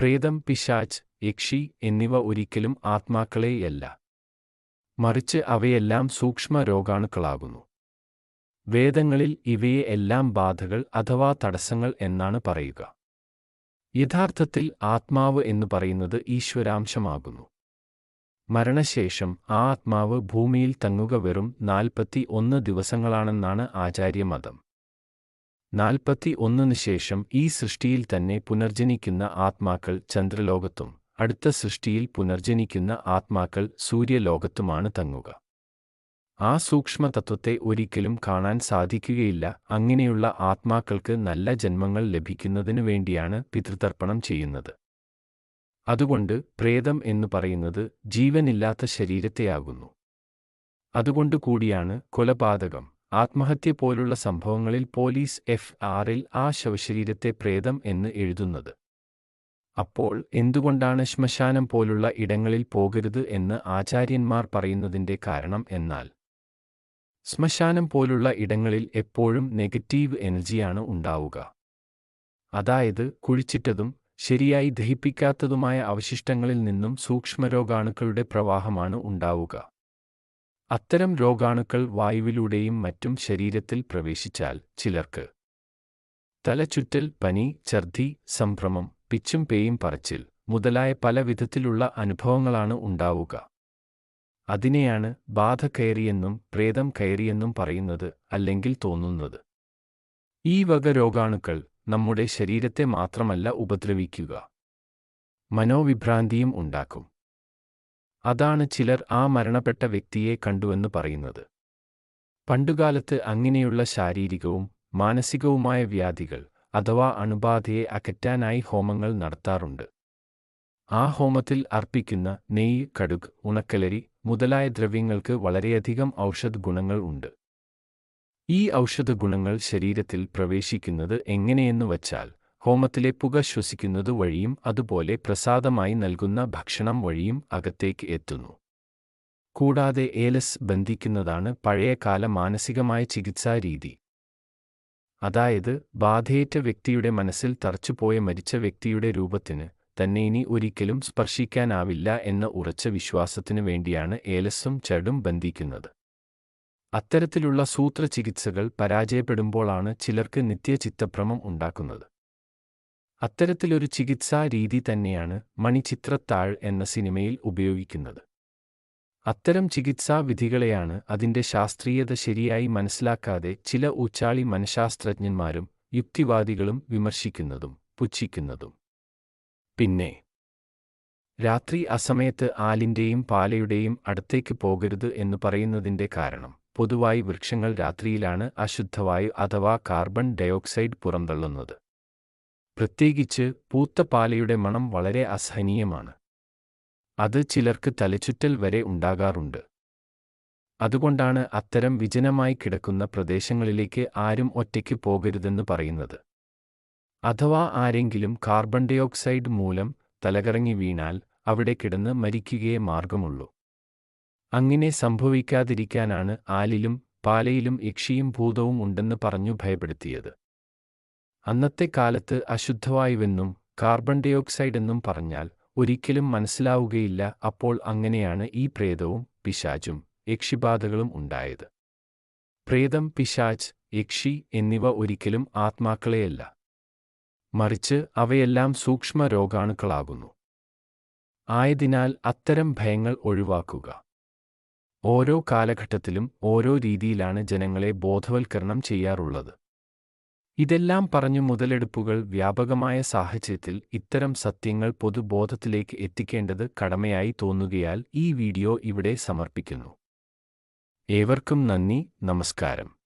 പ്രേതം പിശാച്ച് യക്ഷി എന്നിവ ഒരിക്കലും ആത്മാക്കളെയല്ല. മറിച്ച് അവയെല്ലാം സൂക്ഷ്മ രോഗാണുക്കളാകുന്നു വേദങ്ങളിൽ ഇവയെ എല്ലാം ബാധകൾ അഥവാ തടസ്സങ്ങൾ എന്നാണ് പറയുക. യഥാർത്ഥത്തിൽ ആത്മാവ് എന്ന് പറയുന്നത് ഈശ്വരാംശമാകുന്നു. മരണശേഷം ആ ആത്മാവ് ഭൂമിയിൽ തങ്ങുക വെറും നാൽപ്പത്തി ഒന്ന് ദിവസങ്ങളാണെന്നാണ് ആചാര്യമതം. നാൽപ്പത്തി ഒന്നിന് ശേഷം ഈ സൃഷ്ടിയിൽ തന്നെ പുനർജനിക്കുന്ന ആത്മാക്കൾ ചന്ദ്രലോകത്തും അടുത്ത സൃഷ്ടിയിൽ പുനർജനിക്കുന്ന ആത്മാക്കൾ സൂര്യലോകത്തുമാണ് തങ്ങുക. ആ സൂക്ഷ്മതത്വത്തെ ഒരിക്കലും കാണാൻ സാധിക്കുകയില്ല. അങ്ങനെയുള്ള ആത്മാക്കൾക്ക് നല്ല ജന്മങ്ങൾ ലഭിക്കുന്നതിനു വേണ്ടിയാണ് പിതൃതർപ്പണം ചെയ്യുന്നത്. അതുകൊണ്ട് പ്രേതം എന്നു പറയുന്നത് ജീവനില്ലാത്ത ശരീരത്തെയാകുന്നു. അതുകൊണ്ട് കൂടിയാണ് കൊലപാതകം. ആത്മഹത്യ പോലുള്ള സംഭവങ്ങളിൽ പോലീസ് എഫ് ആറിൽ ആ ശവശരീരത്തെ പ്രേതം എന്ന് എഴുതുന്നത്. അപ്പോൾ എന്തുകൊണ്ടാണ് ശ്മശാനം പോലുള്ള ഇടങ്ങളിൽ പോകരുത് എന്ന് ആചാര്യന്മാർ പറയുന്നതിന്റെ കാരണം എന്നാൽ ശ്മശാനം പോലുള്ള ഇടങ്ങളിൽ എപ്പോഴും നെഗറ്റീവ് എനർജിയാണ് ഉണ്ടാവുക. അതായത് കുഴിച്ചിട്ടതും ശരിയായി ദഹിപ്പിക്കാത്തതുമായ അവശിഷ്ടങ്ങളിൽ നിന്നും സൂക്ഷ്മരോഗാണുക്കളുടെ പ്രവാഹമാണ് ഉണ്ടാവുക. അത്തരം രോഗാണുക്കൾ വായുവിലൂടെയും മറ്റും ശരീരത്തിൽ പ്രവേശിച്ചാൽ ചിലർക്ക് തലചുറ്റൽ പനി ഛർദി സംഭ്രമം പിച്ചും പേയും പറച്ചിൽ മുതലായ പല വിധത്തിലുള്ള അനുഭവങ്ങളാണ് ഉണ്ടാവുക. അതിനെയാണ് ബാധ കയറിയെന്നും പ്രേതം കയറിയെന്നും പറയുന്നത് അല്ലെങ്കിൽ തോന്നുന്നത്. ഈ വക രോഗാണുക്കൾ നമ്മുടെ ശരീരത്തെ മാത്രമല്ല ഉപദ്രവിക്കുക. മനോവിഭ്രാന്തിയും ഉണ്ടാക്കും. അതാണ് ചിലർ ആ മരണപ്പെട്ട വ്യക്തിയെ കണ്ടുവെന്ന് പറയുന്നത്. പണ്ടുകാലത്ത് അങ്ങനെയുള്ള ശാരീരികവും മാനസികവുമായ വ്യാധികൾ അഥവാ അണുബാധയെ അകറ്റാനായി ഹോമങ്ങൾ നടത്താറുണ്ട്. ആ ഹോമത്തിൽ അർപ്പിക്കുന്ന നെയ്യ് കടുക് ഉണക്കലരി മുതലായ ദ്രവ്യങ്ങൾക്ക് വളരെയധികം ഔഷധ ഗുണങ്ങൾ ഉണ്ട്. ഈ ഔഷധ ഗുണങ്ങൾ ശരീരത്തിൽ പ്രവേശിക്കുന്നത് എങ്ങനെയെന്നു വച്ചാൽ ഹോമത്തിലെ പുക ശ്വസിക്കുന്നത് വഴിയും അതുപോലെ പ്രസാദമായി നൽകുന്ന ഭക്ഷണം വഴിയും അകത്തേക്ക് എത്തുന്നു. കൂടാതെ ഏലസ് ബന്ധിക്കുന്നതാണ് പഴയകാല മാനസികമായ ചികിത്സാ രീതി. അതായത് ബാധയേറ്റ വ്യക്തിയുടെ മനസ്സിൽ തറച്ചുപോയ മരിച്ച വ്യക്തിയുടെ രൂപത്തിന് തന്നെ ഇനി ഒരിക്കലും സ്പർശിക്കാനാവില്ല എന്ന ഉറച്ച വിശ്വാസത്തിനു വേണ്ടിയാണ് ഏലസും ചടും ബന്ധിക്കുന്നത്. അത്തരത്തിലുള്ള സൂത്രചികിത്സകൾ പരാജയപ്പെടുമ്പോഴാണ് ചിലർക്ക് നിത്യചിത്തഭ്രമം ഉണ്ടാക്കുന്നത്. അത്തരത്തിലൊരു ചികിത്സാ രീതി തന്നെയാണ് മണിച്ചിത്രത്താഴ് എന്ന സിനിമയിൽ ഉപയോഗിക്കുന്നത്. അത്തരം ചികിത്സാ വിധികളെയാണ് അതിന്റെ ശാസ്ത്രീയത ശരിയായി മനസ്സിലാക്കാതെ ചില ഉച്ചാളി മനഃശാസ്ത്രജ്ഞന്മാരും യുക്തിവാദികളും വിമർശിക്കുന്നതും പുച്ഛിക്കുന്നതും. പിന്നെ രാത്രി അസമയത്ത് ആലിന്റെയും പാലയുടെയും അടുത്തേക്ക് പോകരുത് എന്ന് പറയുന്നതിന്റെ കാരണം പൊതുവായി വൃക്ഷങ്ങൾ രാത്രിയിലാണ് അശുദ്ധവായു അഥവാ കാർബൺ ഡയോക്സൈഡ് പുറന്തള്ളുന്നത്. പ്രത്യേകിച്ച് പൂത്ത പാലയുടെ മണം വളരെ അസഹനീയമാണ്. അത് ചിലർക്ക് തലചുറ്റൽ വരെ ഉണ്ടാകാറുണ്ട്. അതുകൊണ്ടാണ് അത്തരം വിജനമായി കിടക്കുന്ന പ്രദേശങ്ങളിലേക്ക് ആരും ഒറ്റയ്ക്ക് പോകരുതെന്ന് പറയുന്നത്. അഥവാ ആരെങ്കിലും കാർബൺ ഡയോക്സൈഡ് മൂലം തലകറങ്ങി വീണാൽ അവിടെ കിടന്ന് മരിക്കുകയേ മാർഗമുള്ളൂ. അങ്ങനെ സംഭവിക്കാതിരിക്കാനാണ് ആലിലും പാലയിലും യക്ഷിയും ഭൂതവും ഉണ്ടെന്ന് പറഞ്ഞു ഭയപ്പെടുത്തിയത്. അന്നത്തെ കാലത്ത് അശുദ്ധവായുവെന്നും കാർബൺ ഡയോക്സൈഡ് എന്നും പറഞ്ഞാൽ ഒരിക്കലും മനസ്സിലാവുകയില്ല അപ്പോൾ അങ്ങനെയാണ് ഈ പ്രേതവും പിശാചും യക്ഷിബാധകളും ഉണ്ടായത്. പ്രേതം പിശാച് യക്ഷി എന്നിവ ഒരിക്കലും ആത്മാക്കളെയല്ല. മറിച്ച് അവയെല്ലാം സൂക്ഷ്മ രോഗാണുക്കളാകുന്നു ആയതിനാൽ അത്തരം ഭയങ്ങൾ ഒഴിവാക്കുക. ഓരോ കാലഘട്ടത്തിലും ഓരോ രീതിയിലാണ് ജനങ്ങളെ ബോധവൽക്കരണം ചെയ്യാറുള്ളത്. ഇതെല്ലാം പറഞ്ഞു മുതലെടുപ്പുകൾ വ്യാപകമായ സാഹചര്യത്തിൽ ഇത്തരം സത്യങ്ങൾ പൊതുബോധത്തിലേക്ക് എത്തിക്കേണ്ടത് കടമയായി തോന്നുകയാൽ ഈ വീഡിയോ ഇവിടെ സമർപ്പിക്കുന്നു. ഏവർക്കും നന്ദി നമസ്കാരം.